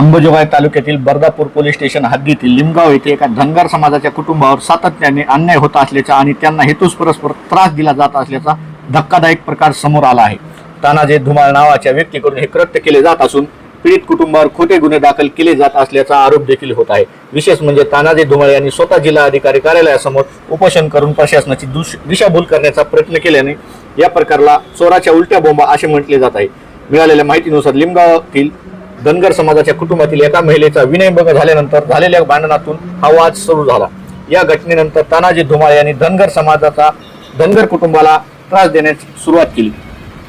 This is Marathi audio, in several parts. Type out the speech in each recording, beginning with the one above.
अंबेजोगाई तालुक्यातील बर्दापूर पोलीस स्टेशन हद्दीतील लिमगाव येथे एका धनगर समाजाच्या कुटुंबावर सातत्याने अन्याय होत असल्याचा आणि त्यांना हेतूस परस्पर त्रास दिला जात असल्याचा धक्कादायक प्रकार समोर आला आहे. तानाजी धुमाळ नावाच्या व्यक्तीकडून हे कृत्य केले जात असून पीडित कुटुंबावर खोटे गुन्हे दाखल केले जात असल्याचा आरोप देखील होत आहे. विशेष म्हणजे तानाजी धुमाळ यांनी स्वतः जिल्हा अधिकारी कार्यालयासमोर उपोषण करून प्रशासनाची दिशाभूल करण्याचा प्रयत्न केल्याने या प्रकारला चोराच्या उलट्या बोंबा असे म्हटले जात आहे. मिळालेल्या माहितीनुसार लिमगावातील धनगर समाजाच्या कुटुंबातील एका महिलेचा विनयभंग झाल्यानंतर झालेल्या भांडणातून हा वाद सुरू झाला. या घटनेनंतर तानाजी धुमाळ यांनी धनगर समाजाचा धनगर कुटुंबाला त्रास देण्याची सुरुवात केली.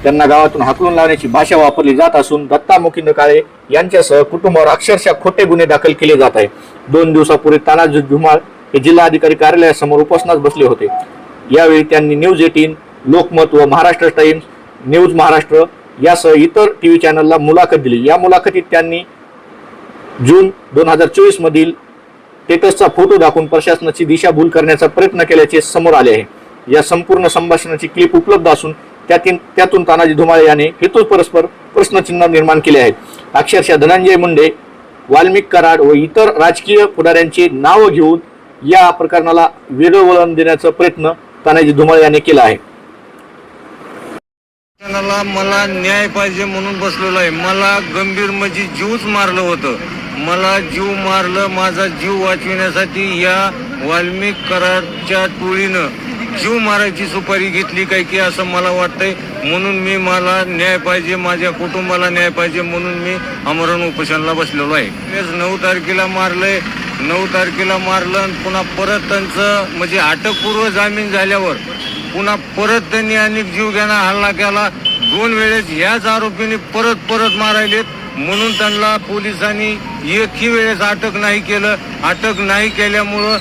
त्यांना गावातून हाकलून लावण्याची भाषा वापरली जात असून दत्ता मुकिंद काळे यांच्यासह कुटुंबावर अक्षरशः खोटे गुन्हे दाखल केले जात आहे दोन दिवसापूर्वी तानाजी धुमाळ हे जिल्हाधिकारी कार्यालयासमोर उपोषणास बसले होते. यावेळी त्यांनी न्यूज एटीन लोकमत व महाराष्ट्र टाइम्स न्यूज महाराष्ट्र यासह इतर टी व्ही चॅनलला मुलाखत दिली. या मुलाखतीत त्यांनी जून दोन हजार चोवीस मधील फोटो दाखवून प्रशासनाची दिशाभूल करण्याचा प्रयत्न केल्याचे समोर आले आहे. या संपूर्ण संभाषणाची क्लिप उपलब्ध असून त्यातून त्यातून तानाजी धुमाळे याने हेतू परस्पर प्रश्नचिन्ह निर्माण केले आहेत. अक्षरशः धनंजय मुंडे वाल्मिक कराड व इतर राजकीय पुढाऱ्यांची नावं घेऊन या प्रकरणाला वेगळं वळण देण्याचा प्रयत्न तानाजी धुमाळे याने केला आहे. मला न्याय पाहिजे म्हणून बसलेलो आहे. मला गंभीर म्हणजे जीवच मारलं होतं. मला जीव मारलं माझा जीव वाचविण्यासाठी या वाल्मिक कराच्या टोळीनं जीव मारायची सुपारी घेतली काय की असं मला वाटतंय. म्हणून मी मला न्याय पाहिजे माझ्या कुटुंबाला न्याय पाहिजे म्हणून मी आमरण उपोषणाला बसलेलो आहे. मीच नऊ तारखेला मारलंय. नऊ तारखेला मारलं आणि पुन्हा परत त्यांचं म्हणजे अटकपूर्व जामीन झाल्यावर पुन्हा परत त्यांनी अनेक जीवघ्याना हल्ला केला. दोन वेळेस ह्याच आरोपीने परत परत मारायलेत म्हणून त्यांना पोलिसांनी एकही वेळेस अटक नाही केलं. अटक नाही केल्यामुळं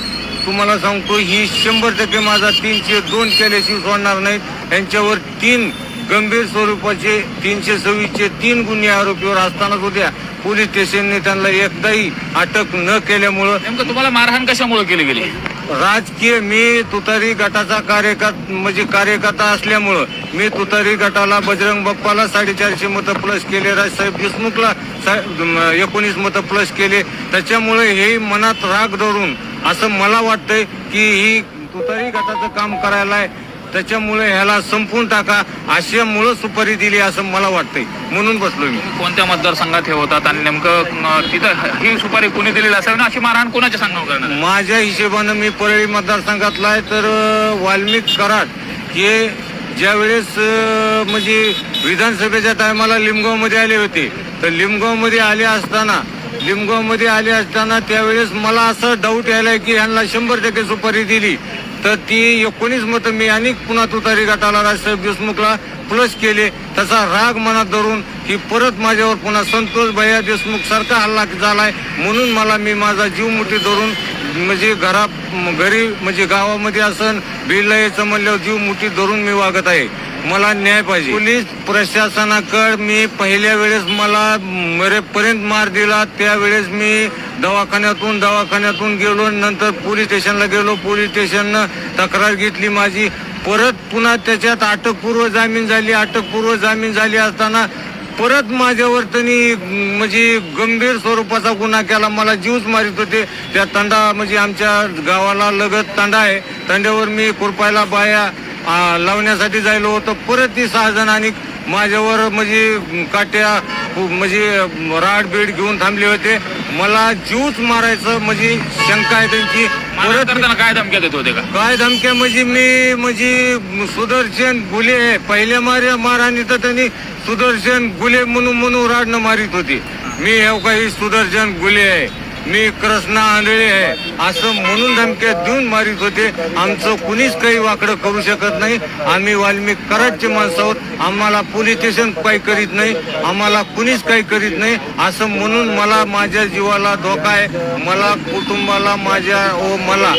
तुम्हाला सांगतो ही शंभर टक्के माझा तीनशे दोन केल्याशिवाय सोडणार नाहीत. यांच्यावर तीन गंभीर स्वरूपाचे तीनशे सव्वीसचे तीन गुन्हे आरोपीवर असतानाच होत्या. पोलीस स्टेशनने त्यांना एकदाही अटक न केल्यामुळं नेमकं तुम्हाला मारहाण कशामुळे केली गेली? राजकीय मी तुतारी गटाचा कार्यकर्ता म्हणजे कार्यकर्ता असल्यामुळं मी तुतारी गटाला बजरंग बाप्पाला साडेचारशे मतं प्लस केले राजसाहेब देशमुखला सा- एकोणीस मतं प्लस केले. त्याच्यामुळे हे मनात राग धरून असं मला वाटतंय की ही तुतारी गटाचं काम करायला आहे त्याच्यामुळे ह्याला संपून टाका. अशामुळं सुपारी दिली असं मला वाटतंय. म्हणून बसलो मी. कोणत्या मतदारसंघात हे होतात आणि नेमकं तिथं ही सुपारी कोणी दिलेली असावी ना? अशी मारहाण कोणाच्या करणार? आहे? माझ्या हिशोबानं मी परळी मतदारसंघातला आहे तर वाल्मिक कराड हे ज्यावेळेस म्हणजे विधानसभेच्या टायमाला लिमगावमध्ये आले होते. तर लिमगावमध्ये आले असताना लिमगावमध्ये आले असताना त्यावेळेस मला असं डाऊट यायला की ह्यांना शंभर टक्के सुपारी दिली. तर ती एकोणीस मतं मी अनेक पुन्हा तुतारी गटाला राजसाहेब देशमुखला प्लस केले. तसा राग मनात धरून ही परत माझ्यावर पुन्हा संतोष भैया देशमुख सारखा हल्ला झालाय म्हणून मला मी माझा जीव मुठी धरून म्हणजे घरा घरी म्हणजे गावामध्ये असन बिलला यायचं म्हणल्यावर जीव मुठी धरून मी वागत आहे. मला न्याय पाहिजे. पोलीस प्रशासनाकडे मी पहिल्या वेळेस मला मरेपर्यंत मार दिला त्यावेळेस मी दवाखान्यातून दवाखान्यातून गेलो नंतर पोलीस स्टेशनला गेलो पोलीस स्टेशननं तक्रार घेतली माझी. परत पुन्हा त्याच्यात अटकपूर्व जामीन झाली अटकपूर्व जामीन झाली असताना परत माझ्यावर त्यांनी म्हणजे गंभीर स्वरूपाचा गुन्हा केला मला जीवच मारित होते. त्या तंडा म्हणजे आमच्या गावाला लगत तंडा आहे. तंड्यावर मी खुरपायला बाया लावण्यासाठी जायलो होतो. परत ती सहा जण आणि माझ्यावर म्हणजे काट्या म्हणजे राड बीड घेऊन थांबले होते. मला जीवच मारायचं म्हणजे शंका आहे त्यांची. परत करताना काय धमक्या देत होते का? काय धमक्या? म्हणजे मी म्हणजे सुदर्शन गुले आहे पहिल्या मार्या मारहाणी तर त्यांनी सुदर्शन गुले म्हणून म्हणून राडणं मारित होती. मी हे काही सुदर्शन गुले आहे. मी कृष्णा आंधळे आहे. असं म्हणून धमक्या देऊन मारित होते. आमचं कुणीच काही वाकडं करू शकत नाही. आम्ही वाल्मिक कराडचे माणसं आहोत. आम्हाला पोलीस स्टेशन काही करीत नाही. आम्हाला कुणीच काही करीत नाही. असं म्हणून मला माझ्या जीवाला धोका आहे. मला कुटुंबाला माझ्या व मला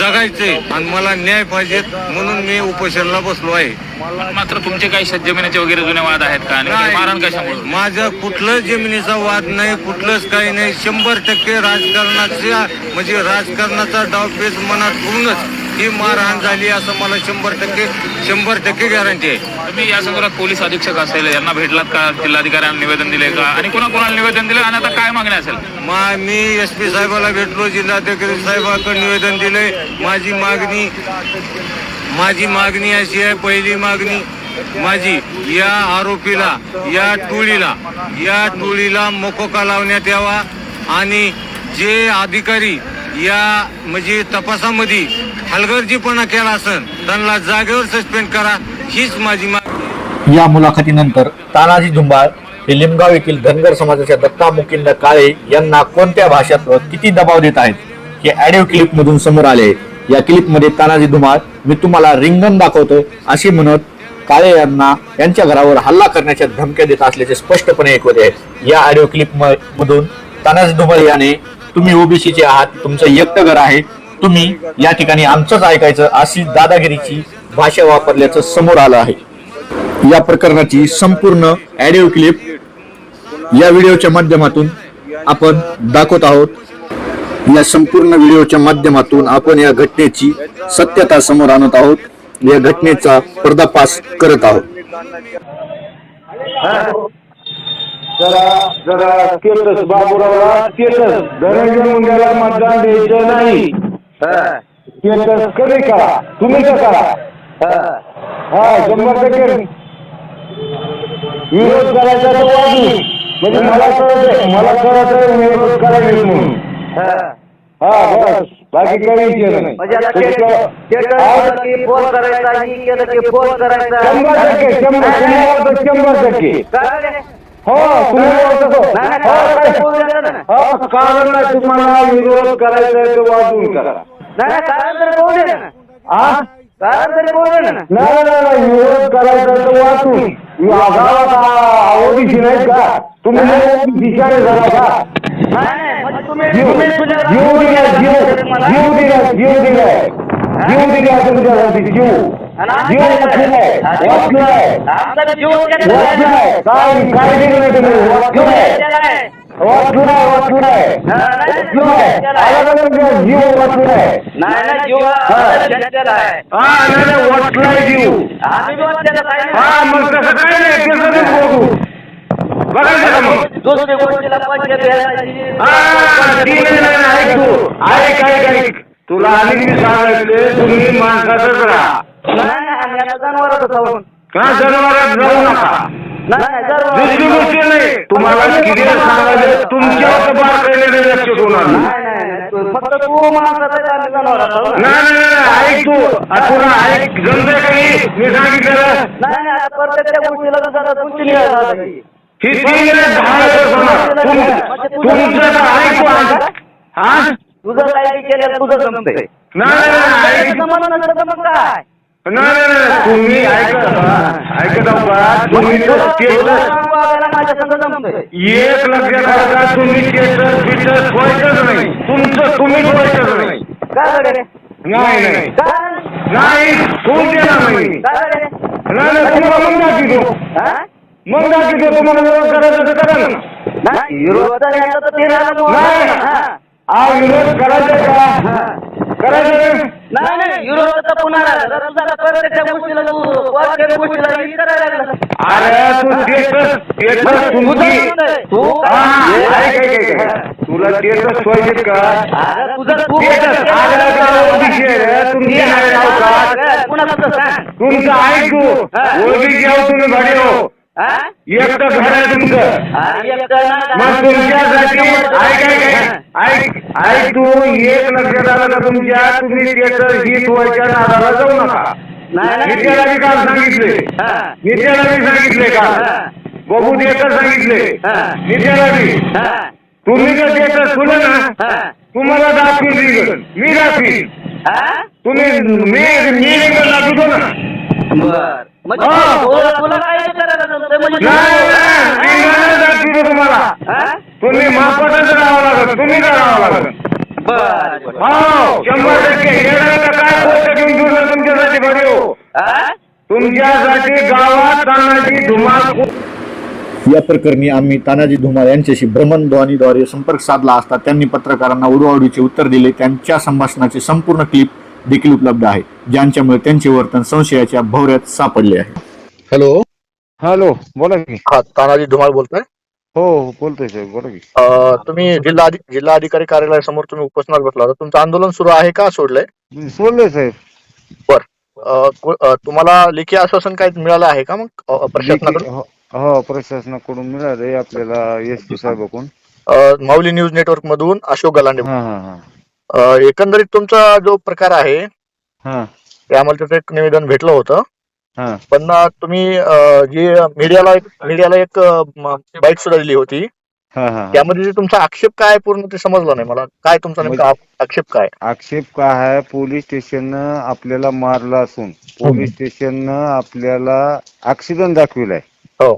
जगायचंय आणि मला न्याय पाहिजेत म्हणून मी उपोषणाला बसलो आहे. मात्र तुमचे काही शेतजमिनीचे वगैरे जुने वाद आहेत का? आणि नाही. मारहाण कशामुळे माझं कुठलं जमिनीचा वाद नाही कुठलंच काही नाही. शंभर टक्के राजकारणाच्या म्हणजे राजकारणाचा डावपेच मनात ठेवूनच ही मारहाण झाली असं मला शंभर टक्के शंभर टक्के गॅरंटी आहे. तुम्ही या संदर्भात पोलीस अधीक्षक असेल यांना भेटलात का? जिल्हाधिकाऱ्यांना निवेदन दिले का? आणि कोणा कोणाला निवेदन दिले? आणि आता काय मागणी असेल? मा मी एस पी साहेबाला भेटलो जिल्हाधिकारी साहेबाकडे निवेदन दिले माझी मागणी माझी मागणी अशी आहे पहिली मागणी माझी या आरोपीला या टोळीला या टोळीला मोकोका लावण्यात यावा आणि जे अधिकारी या म्हणजे तपासामध्ये हलगर्जीपणा केला असेल त्यांना जागेवर सस्पेंड करा हीच माझी मागणी या मुलाखतीनंतर तानाजी झुंबाळ हे लिमगाव येथील धनगर समाजाच्या दत्ता मुकिंद काळे यांना कोणत्या भाषेत किती दबाव देत आहेत हे ऑडिओ क्लिप मधून समोर आले आहे. या क्लिपमध्ये तानाजी धुमाळ मी तुम्हाला रिंगण दाखवतो असे म्हणत काळे यांना यांच्या घरावर हल्ला करण्याच्या धमक्या देत असल्याचे स्पष्टपणे ऐकवत आहे. या ऑडिओ क्लिप मधून तानाजी धुमाळ याने तुम्ही ओबीसीचे आहात तुमचं एकटं घर आहे तुम्ही या ठिकाणी आमचंच ऐकायचं अशी दादागिरीची भाषा वापरल्याचं समोर आलं आहे. या प्रकरणाची संपूर्ण ऑडिओ क्लिप या व्हिडिओच्या माध्यमातून आपण दाखवत आहोत. या संपूर्ण व्हिडिओच्या माध्यमातून आपण या घटनेची सत्यता समोर आणत आहोत. या घटनेचा पर्दापास करत आहोत. जरा जरा बाबूरावला धनंजय मुंडेला मतदान द्यायचं नाही. कधी करा तुम्ही तर करा. हा. शंभर टक्के. विरोध करायचा तो वाजू म्हणजे मला कळत मला कळत विरोध करायचे म्हणून. हा बस बाकी काही विषय नाही म्हणजे आता ते- ते काय हा. की फ़ोन करायचा ही केलं की फ़ोन करायचा शंभर टक्के शंभर शंभर टक्के, शंभर टक्के काय रे? हो तो. नाही, नाही, हो, काय? बोलू? हो, कारण नाही तुम्हाला विरोध करायचा आहे तो वाजून करा नाही नाही, कारण तरी बोलू दे ना हा कारण तरी बोलू दे ना नाही नाही नाही विरोध करायचा आहे तो वाचून गावात ओबीसी नाही का तुम्ही दिशाने झाला का नाही नाही जीव तुम्ही तुझ्या जीव दिला जीव जीव दिला जीव दिलाय जीव दिला तुमच्यासाठी जीव. जीव वाचलाय वाचलाय जीव वाचलाय काय काय दिलं नाही तुम्ही? वाचलाय. वाचलाय वाचलाय वाचलाय आला जीव वाचलाय जीव हा नाही वाचलाय जीव. हा मग तसं काय नाही. तसं नाही बघू का दुसरी गोष्टीला पैसे द्यायची हा, ती नाही, नाही, नाही, ऐक तू. ऐक, ऐक, ऐक. तुला आणि मी सांगायचे तुम्ही माणसातच राहा. नाही नाही आम्ही आता जनावरच आहोत का जनावरात जाऊ नका? नाही नाही दुसरी जनावर गोष्ट नाही. तुम्हाला किती सांगायचं तुमच्यावर बारकाईने लक्ष होणार नाही नाही नाही नाही. फक्त तू माणसाचा आहे, आम्ही जनावरात आहोत ना. नाही नाही, नाही, ऐक तू. आ, तुला ऐक. जमतंय काही मी सांगितलं नाही नाही आता प्रत्येक त्या गोष्टीला तुमची निघायला हवी. ही तीन वेळेस दहा वेळेस होणार तुम- तुमचं तर ऐकू आता. हा? तुझं काय बी केलं तुझं जमतंय. नाही नाही, नाही ऐक जमत नसलं तर मग काय? नाही नाही, नाही तुम्ही ऐकत आहात. ऐकत आहो का तुम्ही तर स्टेटस वागायला माझ्या संग जमतंय. एक लक्षात आला का तुम्ही व्हायचंच नाही. तुमचं नाही. नाही नाही नाही. होऊन देणार नाही. काय कडे नाही नाही, तुम्हाला मग दाखवतो? हा? मग दाखवतो तुम्हाला विरोध करायचं तर करा ना. नाही विरोध याचा तर ते झालं मग. नाही. हा. हा विरोध करायचा का? करायचं नाही? नाही नाही विरोध तर पुन्हा राहिला. जर तुझा प्रत्येक गोष्टीला तू वाक्य गोष्टीला हे करायला लागला. अरे तू स्टेटस स्टेटस तुमची. तू हा, ऐक, ऐक, ऐक. तुला का? अरे तुझं तू रे? तुमची नाही राव का पुन्हा तुझं सांग? तुमचं ऐक तुम्ही भाडी हा? एकटं घर आहे तुमचं. मग तुमच्यासाठी ऐक ऐक ऐक ऐक. ऐक तू. एक लक्षात आलं का तुमच्या? तुम्ही स्टेटस ही व्हायच्या नादाला जाऊ नका. नाही मी नाही. त्याला बी काल सांगितले. हा. मी त्याला बी सांगितले का? बघू देता सांगितले. हा. मी हा. तुम्ही जर स्टेटस खुलं ना. तुम्हाला दाखवीन मी दाखवीन. हा? तुम्ही मी मी रिंगण दाखवतो ना. बर म्हणजे हा. तुला तुला काय करायला जमतंय म्हणजे नाही नाही, तुम्हाला हा? तुम्ही राहावं लागत तुम्ही राहावं लागत बर बर. हो शंभर टक्के येणाऱ्या काय गोष्ट घेऊन फिरलं तुमच्यासाठी बरे हो हा? तुमच्यासाठी गावात तानाची धुमाळ खूप या प्रकरणी आम्ही तानाजी धुमाळ यांच्याशी भ्रमणध्वनीद्वारे संपर्क साधला असता त्यांनी पत्रकारांना उडवाउडीचे उत्तर दिले त्यांच्या संभाषणाचे संपूर्ण क्लिप देखील उपलब्ध आहे ज्यांच्यामुळे त्यांचे वर्तन संशयाच्या भोवऱ्यात सापडले आहे. हॅलो. हॅलो बोला की. हा तानाजी धुमाळ बोलतोय? हो हो बोलतोय साहेब बोला की. तुम्ही जिल्हा जिल्हा अधिकारी कार्यालयासमोर तुम्ही उपोषणाला बसला होता. तुमचं आंदोलन सुरू आहे का सोडलंय? सोडलंय साहेब. अ, कु- अ, तुम्हाला लेखी आश्वासन काय मिळालं आहे का मग? अ, प्रशासनाकडून? हो हो, प्रशासनाकडून मिळालंय आपल्याला एस पी साहेबाकडून. अ, माऊली न्यूज नेटवर्क मधून अशोक गलांडे. हा हा हा. एकंदरीत तुमचा जो प्रकार आहे हा. ते आम्हाला त्याचं एक निवेदन भेटलं होतं. हा. पण तुम्ही जी मीडियाला एक मीडियाला एक बाईट सुद्धा दिली होती. त्यामध्ये जे तुमचा आक्षेप काय पूर्ण ते समजलं नाही मला. काय तुमचा नेमका आ- आक्षेप काय आक्षेप काय आहे? पोलीस स्टेशननं आपल्याला मारलं असून पोलीस स्टेशननं आपल्याला ऍक्सिडेंट दाखविलाय. हो.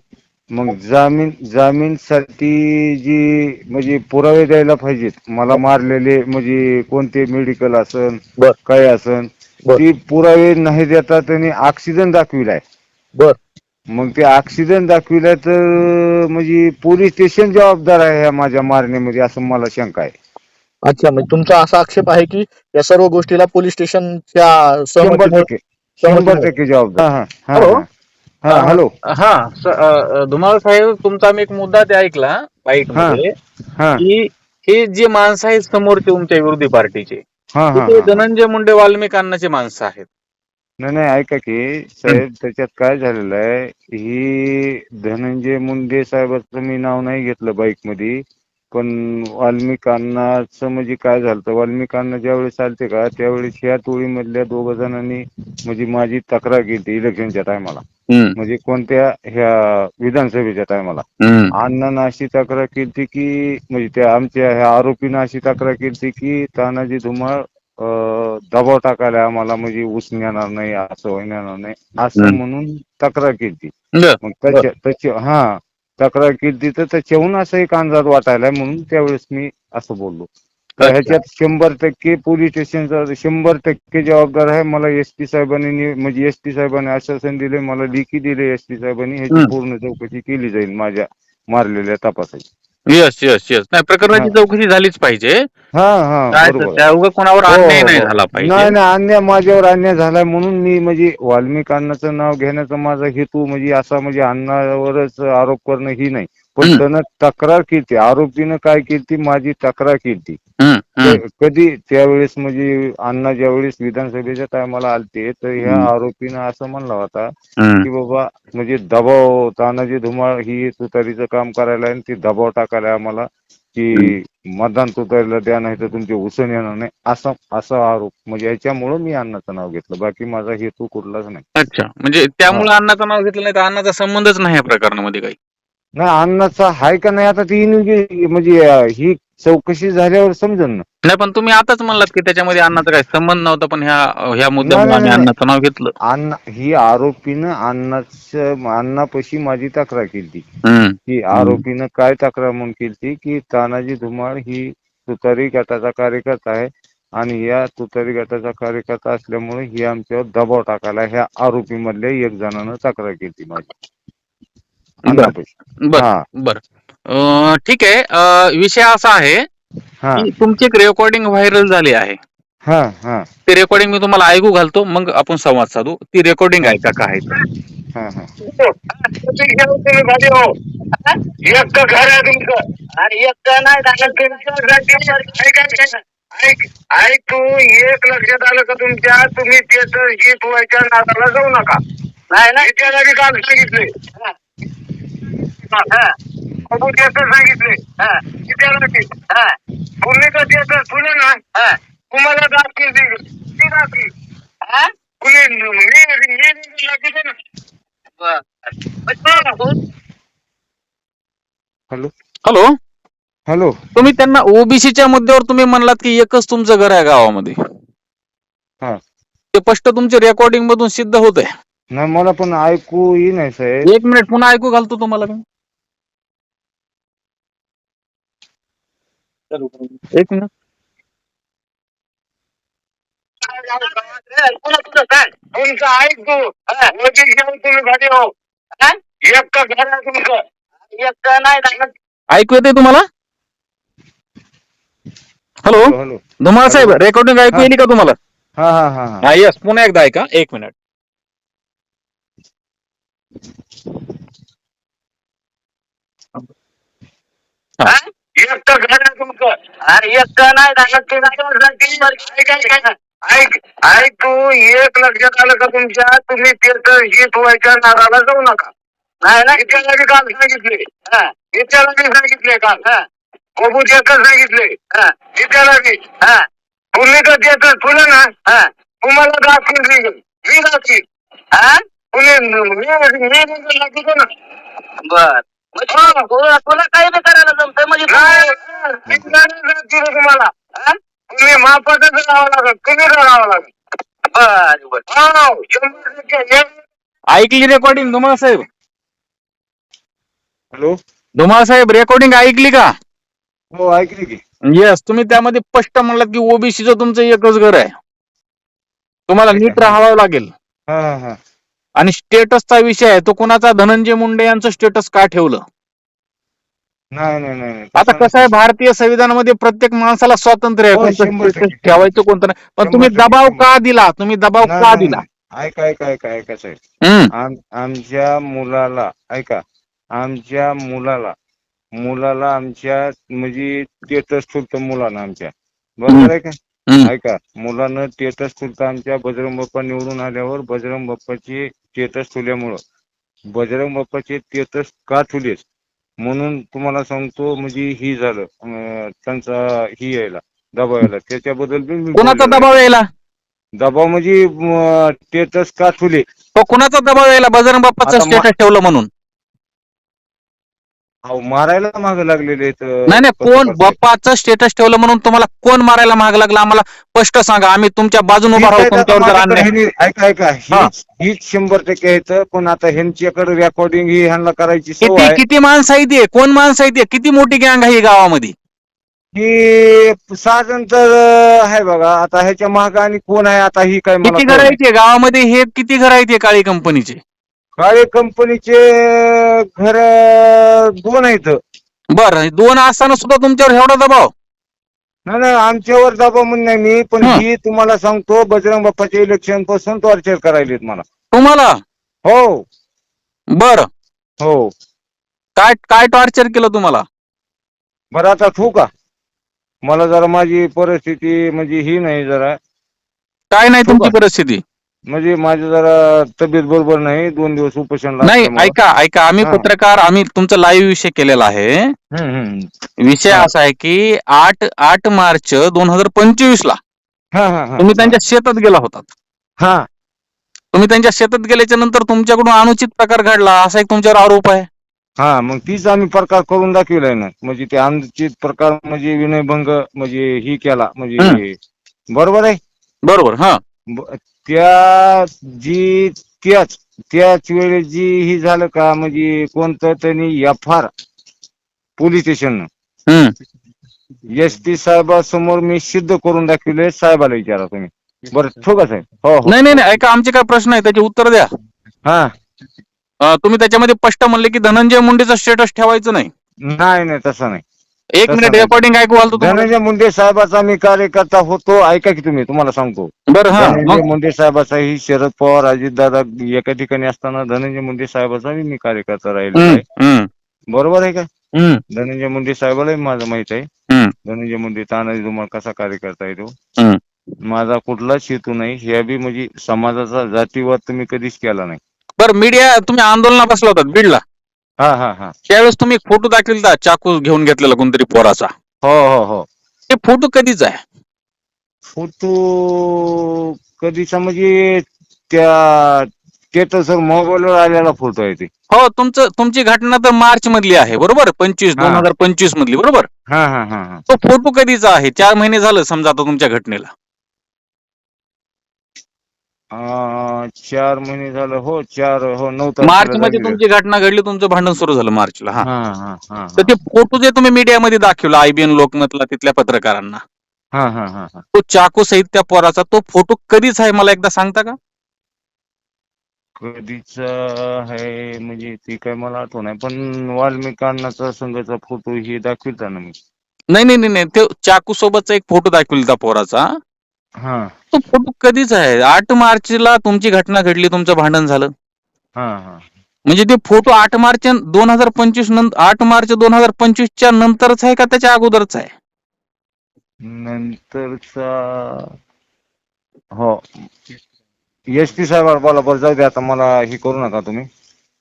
मग जामीन जामीनसाठी जी म्हणजे पुरावे द्यायला पाहिजेत. मला मारलेले म्हणजे कोणते मेडिकल असन बर. काय असन बर. ती पुरावे नाही देता त्यांनी ऑक्सिजन दाखविलाय. बर. मग ते ऑक्सिजन दाखविलाय तर म्हणजे पोलीस स्टेशन जबाबदार आहे ह्या माझ्या मारण्यामध्ये असं मला शंका आहे. अच्छा म्हणजे तुमचा असा आक्षेप आहे की या सर्व गोष्टीला पोलीस स्टेशनच्या शंभर सहमतीमुळे टक्के शंभर टक्के जबाबदार. हा हा. हॅलो? हा. हा हॅलो. हा धुमाळ साहेब तुमचा मी एक मुद्दा ते ऐकला मध्ये हा की हे जे माणसं आहेत समोर तुमच्या विरोधी पार्टीचे हा हा ते हा. धनंजय मुंडे वाल्मिक अण्णाचे माणसं आहेत. नाही नाही ऐका की साहेब त्याच्यात काय झालेलं आहे ही धनंजय मुंडे साहेबाचं मी नाव नाही घेतलं बाईकमध्ये पण वाल्मिक अण्णाचं म्हणजे काय झालं वाल्मिक अण्णा ज्यावेळेस चालते का त्यावेळेस ह्या टोळीमधल्या दोघ जणांनी म्हणजे माझी तक्रार केली इलेक्शनच्या टायमाला. म्हणजे कोणत्या ह्या विधानसभेच्या टायमाला. हम्म, अण्णानं अशी तक्रार केली की म्हणजे त्या आमच्या ह्या आरोपीनं अशी तक्रार केली की तानाजी धुमाळ दबाव टाकायला आम्हाला म्हणजे ऊस नेणार नाही असं होणार नाही असं. म्हणून तक्रार केली. मग त्याच्या त्याच्या हा तक्रार केली तर त्याच्याहून असं एक अंदाज वाटायला म्हणून त्यावेळेस मी असं बोललो. तर. ह्याच्यात शंभर टक्के पोलीस स्टेशनचा शंभर टक्के जबाबदार आहे मला एस पी साहेबांनी म्हणजे एस पी साहेबांनी आश्वासन दिले मला लेखी दिले एस पी साहेबांनी ह्याची. पूर्ण चौकशी केली जाईल माझ्या मारलेल्या तपासाची येस येस येस नाही प्रकरणाची. चौकशी झालीच पाहिजे हा हा कोणावर हो, अन्याय हो, नाही हो. झाला नाही पाहिजे नाही अन्याय माझ्यावर अन्याय झालाय म्हणून मी म्हणजे वाल्मिक अण्णाचं नाव घेण्याचा माझा हेतू म्हणजे असा म्हणजे अण्णावरच आरोप करणं ही नाही पण. त्यानं तक्रार केली आरोपीनं काय केली माझी तक्रार केली. कधी त्यावेळेस म्हणजे अण्णा ज्यावेळेस विधानसभेच्या टायमाला आलते तर ह्या. आरोपीनं असं म्हणला होता. की बाबा म्हणजे दबाव तानाजी धुमाळ ही तुतारीचं काम करायला आणि ती दबाव टाकायला आम्हाला की मतदान तुतारीला द्या नाही तर तुमचे उसन येणार नाही असा असा आरोप. म्हणजे याच्यामुळं मी अण्णाचं नाव घेतलं बाकी माझा हेतू कुठलाच नाही. अच्छा. म्हणजे त्यामुळे अण्णाचं नाव घेतलं नाही तर अण्णाचा संबंधच नाही या प्रकरणामध्ये काही? नाही अण्णाचा हाय का नाही आता ती म्हणजे अं, ही चौकशी झाल्यावर समजेल ना. नाही पण तुम्ही आताच म्हणलात की त्याच्यामध्ये अण्णाचा काही संबंध नव्हता पण ह्या ह्या मुद्द्यामुळे नाही, आम्ही नाही. अण्णाचं नाव घेतलं. अण्णा ही आरोपीनं अण्णाचं अण्णापाशी माझी तक्रार केली हम्म, की आरोपीनं काय तक्रार म्हणून केली की तानाजी धुमाळ ही तुतारी गटाचा कार्यकर्ता आहे आणि या तुतारी गटाचा कार्यकर्ता असल्यामुळे ही आमच्यावर दबाव टाकायला ह्या आरोपी मधल्या एक जणानं तक्रार केली माझी. बर. हा. बर. अं, ठीक आहे. अं, विषय असा आहे हा. की तुमची एक रेकॉर्डिंग व्हायरल झाली आहे. हा हा. ती रेकॉर्डिंग मी तुम्हाला ऐकू घालतो मग आपण संवाद साधू. ती रेकॉर्डिंग ऐका काय आहे ते. हा हा हो. एक घर आहे तुमचं. आणि एक नाही झालं ऐक ऐक. तू एक लक्षात आलं का तुमच्या? तुम्ही त्याच जीत व्हायच्या नादाला जाऊ नका. नाही ना त्याला काल सांगितले. सांगितले की त्याला हा ना हा तुम्हाला ती हा मी मी दाखवतो ना हॅलो हॅलो हॅलो तुम्ही त्यांना ओबीसीच्या मुद्द्यावर तुम्ही म्हणलात की एकच तुमचं घर आहे गावामध्ये हा ते स्पष्ट तुमच्या रेकॉर्डिंग मधून सिद्ध होत आहे नाही मला पण ऐकू येई नाही साहेब एक मिनिट पुन्हा ऐकू घालतो तुम्हाला मी एक मिनिट। तुमचं ऐक तू वकील घेऊन तुम्ही भाजी हो एक घर आहे तुमचं एक नाही झालं ऐकू येते तुम्हाला हॅलो हॅलो धुमाळ साहेब रेकॉर्डिंग ऐकू हा. येईल का तुम्हाला? हा हा हा हा. हा येस पुन्हा एकदा ऐका एक मिनिट. एक तर घर आहे तुमचं अरे एक नाही झालं ते ऐक ऐक तू एक लक्षात आलं का तुमच्या तुम्ही त्याचं ही ठेवायच्या नादाला जाऊ नका नाही ना इथल्याला बी काल सांगितले हा इथल्याला बी सांगितले काल हा कबूत एकच सांगितले हा इथल्याला बी हा तुम्ही तर त्याचं तुला ना हा तुम्हाला दाखवून देईल मी दाखवीन हा तुम्ही मी मी दाखवतो ना बर तुला तुला काही बी करायला जमतंय. म्हणजे तुम्हाला. हा? तुम्ही राहावं लागेल तुम्ही राहावं लागेल. बर बर. हो, शंभर टक्के. ऐकली रेकॉर्डिंग धुमाळ साहेब? हॅलो? धुमाळ साहेब रेकॉर्डिंग ऐकली का? हो ऐकली की. येस तुम्ही त्यामध्ये स्पष्ट म्हणलात की ओबीसीचं तुमचं एकच घर आहे. तुम्हाला नीट राहावं लागेल. हा हा हा. आणि स्टेटसचा विषय आहे तो कोणाचा धनंजय मुंडे यांचं स्टेटस का ठेवलं नाही नाही. आता कसं आहे. भारतीय संविधानामध्ये प्रत्येक माणसाला स्वातंत्र्य आहे हो, कोणतं टक्के. ठेवायचं कोणतं नाही पण तुम्ही दबाव. का दिला तुम्ही दबाव का दिला. ऐका ऐका ऐका ऐका साहेब आमच्या मुलाला ऐका आमच्या मुलाला मुलाला आमच्या म्हणजे टेटस ठुलतं मुलानं आमच्या बरोबर आहे का. ऐका मुलानं टेटस ठुलतं आमच्या बजरंग बाप्पा निवडून आल्यावर बजरंग बाप्पाची टेटस ठुल्यामुळं बजरंग बाप्पाचे टेटस का ठुलेस म्हणून तुम्हाला सांगतो म्हणजे ही झालं अं, त्यांचा ही यायला दबाव यायला. त्याच्याबद्दल बी मी कोणाचा बोललेलो आहे. दबाव यायला? दबाव म्हणजे टेटस का ठुले तो कोणाचा दबाव यायला? बजरंग बाप्पाचं आता मा- स्टेटस ठेवलं म्हणून. अहो मारायला माग लागलेले आहेत नाही नाही कोण. बाप्पाचं स्टेटस ठेवलं म्हणून तुम्हाला कोण मारायला माग लागला? आम्हाला स्पष्ट सांगा. आम्ही तुमच्या बाजून उभा राहू तुमच्यावर जर ऐका ऐका. हा. हीच हीच शंभर टक्के आहेत पण आता ह्यांच्याकडे रेकॉर्डिंग ही ह्यांना करायची सवय किती आहे. किती माणसं आहे ते कोण माणसं आहे ते किती मोठी गँग आहे ही गावामध्ये? साधन तर आहे बघा. आता ह्याच्या महाग आणि कोण आहे? आता ही काय मला किती घर कळलं ते गावामध्ये हे किती घर आहेत ते काळी कंपनीचे? काळे कंपनीचे घर दोन आहेत. बर दोन असताना सुद्धा तुमच्यावर एवढा दबाव? नाही नाही आमच्यावर दबाव म्हणून नाही मी पण हं. ही तुम्हाला सांगतो बजरंग बाप्पाच्या इलेक्शनपासून टॉर्चर करायलेत मला. तुम्हाला? हो. बर. हो. काय काय टॉर्चर केलं तुम्हाला? बरं आता ठेवू का? मला जरा माझी परिस्थिती म्हणजे ही नाही जरा. काय नाही तुमची. परिस्थिती? म्हणजे माझी जरा तब्येत बरोबर नाही दोन दिवस उपोषण नाही ऐका ऐका आम्ही हा. पत्रकार आम्ही तुमचं लाईव्ह विषय केलेला आहे. विषय हा. असा आहे की आठ आठ मार्च दोन हजार पंचवीस ला तुम्ही त्यांच्या शेतात गेला होतात. हा. तुम्ही त्यांच्या शेतात गेल्याच्यानंतर तुमच्याकडून अनुचित प्रकार घडला असा एक तुमच्यावर आरोप आहे. हा मग तीच आम्ही प्रकार करून दाखविलाय ना. म्हणजे ते अनुचित प्रकार म्हणजे विनयभंग म्हणजे ही केला म्हणजे बरोबर आहे? बरोबर हा. ब- त्या जी त्याच त्याच वेळेस जी ही झालं का म्हणजे कोणतं त्यांनी एफ आर पोलीस स्टेशन हम्म. एस पी साहेबासमोर मी सिद्ध करून दाखविले साहेबाला विचारा तुम्ही. बरं ठेवू का साहेब? हो हो. नाही नाही नाही ऐका आमचे काय प्रश्न आहे त्याचे उत्तर द्या. हा. अं, तुम्ही त्याच्यामध्ये स्पष्ट म्हणले की धनंजय मुंडेचं स्टेटस ठेवायचं नाही. नाही नाही तसं नाही. एक तसं मिनिट नाही. रेकॉर्डिंग ऐकू तुम्हाला. धनंजय मुंडे साहेबाचा मी कार्यकर्ता होतो ऐका की तुम्ही तुम्हाला सांगतो. बरं हा धनंजय मग? मुंडे साहेबाचा ही शरद पवार अजितदादा एका ठिकाणी असताना धनंजय मुंडे साहेबाचा मी कार्यकर्ता राहिलेला हम्म, आहे. हम्म, बरोबर आहे का? हम्म, धनंजय मुंडे साहेबालाही माझं माहीत आहे. हम्म. धनंजय मुंडे तानाजी धुमाळ कसा कार्यकर्ता आहे तो? हम्म. माझा कुठलाच हेतू नाही. ह्या बी म्हणजे समाजाचा जातीवाद तुम्ही कधीच केला नाही. बरं मीडिया तुम्ही आंदोलनात बसला होतात बीडला. हा हा हा. त्यावेळेस तुम्ही एक फोटो दाखविलता चाकू घेऊन घेतलेला कोणतरी पोराचा? हो हो हो. ते फोटो कधीच आहे? फोटो कधीचा म्हणजे त्या स्टेटसवर मोबाईलवर आलेला फोटो आहे ते. हो तुमचं तुमची घटना तर मार्च मधली आहे बरोबर? पंचवीस दोन हा. हजार पंचवीस मधली बरोबर? हा हा हा हा. तो फोटो कधीचा आहे? चार महिने झालं समजा आता तुमच्या घटनेला. अं, चार महिने झालं हो चार हो नऊ मार्च मध्ये. तुमची घटना घडली तुमचं भांडण सुरू झालं मार्चला हा. हा हा हा तर ते फोटो जे तुम्ही मीडियामध्ये दाखवला आयबीएन लोकमतला तिथल्या पत्रकारांना हा हा हा हा. तो चाकू सहित त्या पोराचा तो फोटो कधीच आहे मला एकदा सांगता का? कधीच आहे म्हणजे ती काय मला आठवण आहे पण वाल्मिकांनाचा संघाचा फोटो हे दाखविता ना मी. नाही नाही नाही नाही ते चाकू सोबतचा एक फोटो दाखवला त्या पोराचा. हा. तो फोटो कधीच आहे? आठ मार्चला तुमची घटना घडली तुमचं भांडण झालं. हा हा. म्हणजे ते फोटो आठ मार्च दोन हजार पंचवीस नंतर आठ मार्च दोन हजार पंचवीसच्या नंतरच आहे का त्याच्या अगोदरच आहे? नंतरचा हो. एस पी साहेब बोला बरं जाऊ दे आता मला हे करू नका तुम्ही.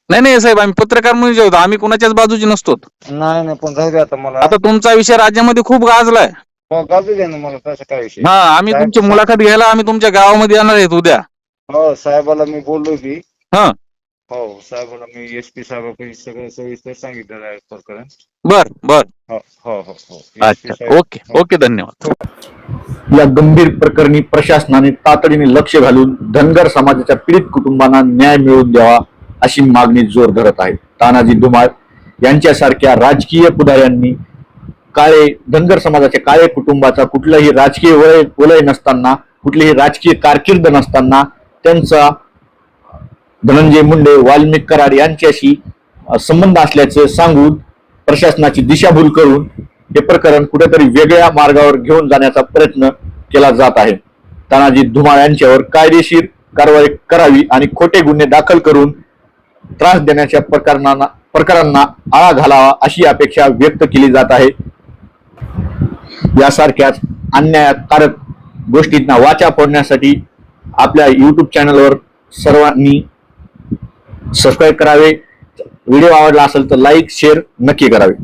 नाही नाही साहेब आम्ही पत्रकार म्हणून जेवतो आम्ही कोणाच्याच बाजूची नसतो नाही नाही पण जाऊ दे आता मला आता तुमचा विषय राज्यामध्ये खूप गाजलाय. हो गाजू दे ना मला तसं काय विषय हा आम्ही तुमची मुलाखत घ्यायला आम्ही तुमच्या गावामध्ये येणार आहेत उद्या. हो साहेबाला मी बोललो की हा. हो साहेबाला मी एस पी साहेबाकडे सगळं सविस्तर सांगितलेलं आहे प्रकरण बर बर. हो हो हो हो. SP अच्छा साहेब- ओके ओके धन्यवाद. या गंभीर प्रकरणी प्रशासनाने तातडीने लक्ष घालून धनगर समाजाच्या पीडित कुटुंबांना न्याय मिळवून द्यावा अशी मागणी जोर धरत आहे. तानाजी धुमाळ यांच्यासारख्या राजकीय पुढाऱ्यांनी काळे धनगर समाजाच्या काळे कुटुंबाचा कुठलाही राजकीय वलय वलय नसताना कुठलीही राजकीय कारकीर्द नसताना त्यांचा धनंजय मुंडे वाल्मिक कराड यांच्याशी संबंध असल्याचे सांगून प्रशासनाची दिशाभूल करून हे प्रकरण कुठेतरी वेगळ्या मार्गावर घेऊन जाण्याचा प्रयत्न केला जात आहे. तानाजी धुमाळ यांच्यावर कायदेशीर कारवाई करावी आणि खोटे गुन्हे दाखल करून त्रास देण्याच्या प्रकरणांना प्रकरणांना आळा घालावा अशी अपेक्षा व्यक्त केली जात आहे. यासारख्याच अन्यायकारक गोष्टींना वाचा फोडण्यासाठी आपल्या यूट्यूब चॅनलवर सर्वांनी सबस्क्राईब करावे. व्हिडिओ आवडला असेल तर लाईक शेअर नक्की करावे.